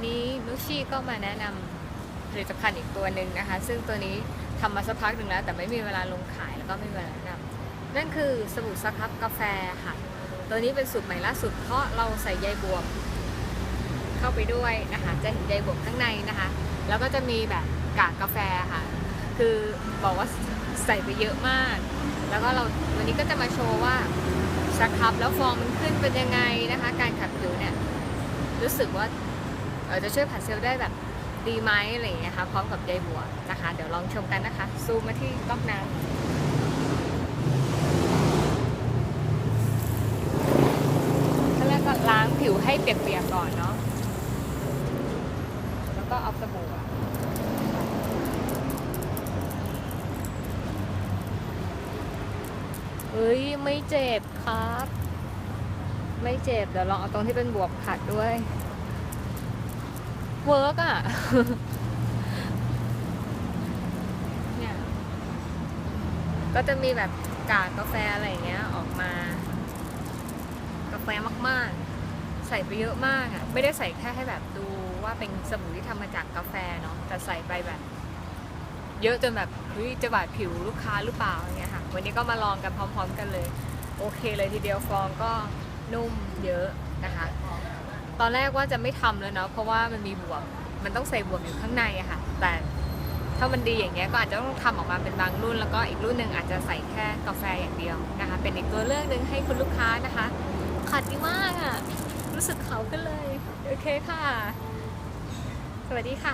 วันนี้นุชชี่ก็มาแนะนำผลิตภัณฑ์อีกตัวหนึ่งนะคะ ซึ่งตัวนี้ทำมาสักพักหนึ่งแล้ว แต่ไม่มีเวลาลงขายแล้วก็ไม่มีเวลาแนะนำนั่นคือสบู่สครับกาแฟค่ะ ตัวนี้เป็นสูตรใหม่ล่าสุด เพราะเราใส่ใยบวบเข้าไปด้วยนะคะจะเห็นใยบวบข้างในนะคะ แล้วก็จะมีแบบกากกาแฟค่ะ คือบอกว่าใส่ไปเยอะมาก แล้วก็เราวันนี้ก็จะมาโชว์ว่าสครับแล้วฟองมันขึ้นเป็นยังไงนะคะ การขัดผิวเนี่ยรู้สึกว่า จะช่วยผัดเซลล์ได้แบบดีไหมอะไรอย่างเงี้ยค่ะพร้อมกับใยบัวนะคะ เดี๋ยวลองชมกันนะคะ ซูมมาที่ก๊อกน้ำขั้นแรกก็ล้างผิวให้เปียกๆก่อนเนาะ แล้วก็เอาสบู่ะเฮ้ย ไม่เจ็บครับ ไม่เจ็บ เดี๋ยวลองเอาตรงที่เป็นบวบขัดด้วย เวิร์กอะเนี่ยก็จะมีแบบกากกาแฟอะไรเงี้ยออกมา กาแฟมากๆ ใส่ไปเยอะมากอะ ไม่ได้ใส่แค่ให้แบบดูว่าเป็นสบู่ที่ทำมาจากกาแฟเนาะแต่ใส่ไปแบบ เยอะจนแบบเฮ้ยจะบาดผิวลูกค้าหรือเปล่าเงี้ยค่ะ วันนี้ก็มาลองกันพร้อม ๆ กันเลย โอเคเลยทีเดียวฟองก็นุ่มเยอะนะคะ ตอนแรกว่าจะไม่ทำแล้วเนาะเพราะว่ามันมีบวมมันต้องใส่บวมอยู่ข้างในอะค่ะ แต่ถ้ามันดีอย่างเงี้ยก็อาจจะต้องทำออกมาเป็นบางรุ่น แล้วก็อีกรุ่นหนึ่งอาจจะใส่แค่กาแฟอย่างเดียวนะคะ เป็นอีกตัวเลือกหนึ่งให้คุณลูกค้านะคะขัดดีมากอะรู้สึกเขาขึ้นเลย โอเคค่ะ สวัสดีค่ะ